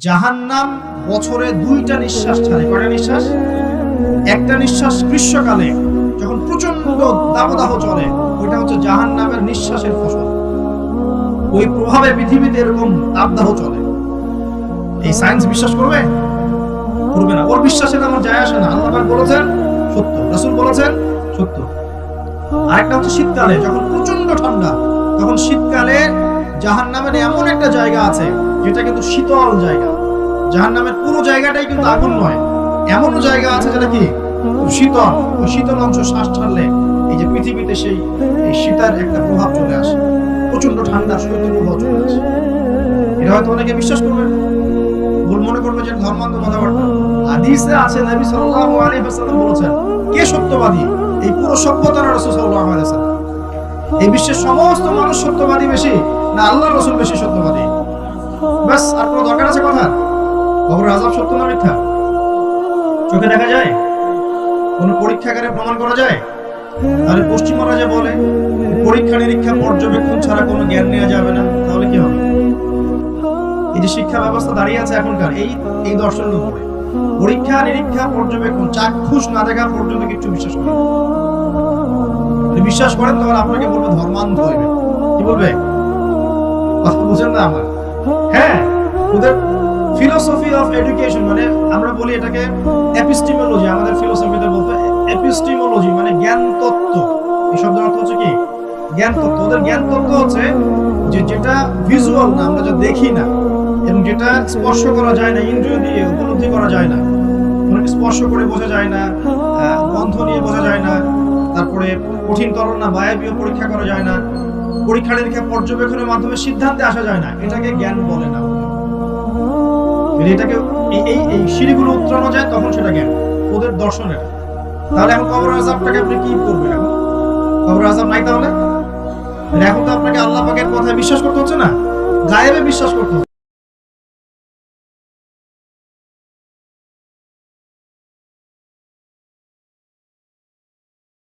জাহান্নাম বছরে দুইটা নিঃশ্বাস ছাড়ে। কয়টা নিঃশ্বাস? একটা নিঃশ্বাস গ্রীষ্মকালে, যখন প্রচণ্ড দাবদাহ চলে, ওইটা হচ্ছে জাহান্নামের নিঃশ্বাসের ফসল। ওই প্রভাবে পৃথিবীতে এরকম তাপদাহ চলে। এই সায়েন্স বিশ্বাস করবে? করবে না। ওর বিশ্বাসের আমার যায় আসে না। আল্লাহ বলেছেন, সত্য। রাসূল বলেছেন, সত্য। আরেকটা হচ্ছে শীতকালে, যখন প্রচণ্ড ঠান্ডা, তখন শীতকালে জাহান্নামের এমন একটা জায়গা আছে, যেটা কিন্তু শীতল জায়গা। জাহান্নামের পুরো জায়গাটাই কিন্তু আগুন নয়। এমন জায়গা আছে যেটা কি? শীতল। ওই শীতল অংশ শ্বাস ছাড়লে এই যে পৃথিবীতে সেই, এই শীতার একটা প্রভাব চলে আসে। প্রচণ্ড ঠান্ডা শৈত্য প্রভাব চলে আসে। এটা হয়তো অনেকে বিশ্বাস করবে ভুল মনে করবে যে ধর্মান্ত কথাবার্তা। হাদিসে আছে, নবী সাল্লাল্লাহু আলাইহি ওয়াসাল্লাম বলেছেন, কে সত্যবাদী? এই পুরো সভ্যতার রাসূল সাল্লাল্লাহু আলাইহি ওয়াসাল্লাম? এই বিশ্বের সমস্ত মানুষ সত্যবাদী বেশি, না আল্লাহর রাসূল বেশি সত্যবাদী? বাস আর কোনো দরকার আছে কথা কবর আযাব সত্য না মিথ্যা? চোখে দেখা যায়? কোন পরীক্ষাগারে প্রমাণ করা যায়? তাহলে পশ্চিমারা যে বলে, পরীক্ষা নিরীক্ষা পর্যবেক্ষণ ছাড়া কোনো জ্ঞান নেওয়া যাবে না, তাহলে কি হবে? এই যে শিক্ষা ব্যবস্থা দাঁড়িয়ে আছে এখনকার, এই এই দর্শনের উপরে পরীক্ষা নিরীক্ষা পর্যবেক্ষণ, চাক্ষুষ না দেখা পর্যন্ত কিছু বিশ্বাস যদি বিশ্বাস করেন তাহলে আপনাকে বলবে ধর্মান্ধ হইবে। কি বলবে? কথা বুঝেন না আমার হ্যাঁ ওদের ফিলোসফি অফ এডুকেশন মানে আমরা বলি এটাকে এপিস্টিমোলজি আমাদের ফিলোসফিতে বলতে এপিস্টিমোলজি মানে জ্ঞান তত্ত্ব। এই শব্দের অর্থ হচ্ছে কি? জ্ঞান তত্ত্ব। ওদের জ্ঞান তত্ত্ব হচ্ছে যে যেটা ভিজুয়াল না, আমরা যা দেখি না, এবং যেটা স্পর্শ করা যায় না, ইন্দ্রিয় দিয়ে উপলব্ধি করা যায় না স্পর্শ করে বোঝা যায় না গন্ধ নিয়ে বোঝা যায় না তারপরে কঠিন তরল না বায়বীয় পরীক্ষা করা যায় না। পরীক্ষা নিরীক্ষা পর্যবেক্ষণের মাধ্যমে সিদ্ধান্তে আসা যায় না। এটাকে জ্ঞান বলে না। এটাকে এই এই সিঁড়িগুলো উত্তরানো যায়, তখন সেটা জ্ঞান। ওদের দর্শন এটা। তাহলে এখন কবর আজাবটাকে আপনি কি করবেন এখন? কবর আজাব নাই তাহলে? এখন তো আপনাকে আল্লাহ পাকের কথায় বিশ্বাস করতে হচ্ছে না? গায়েবে বিশ্বাস করতে হচ্ছে।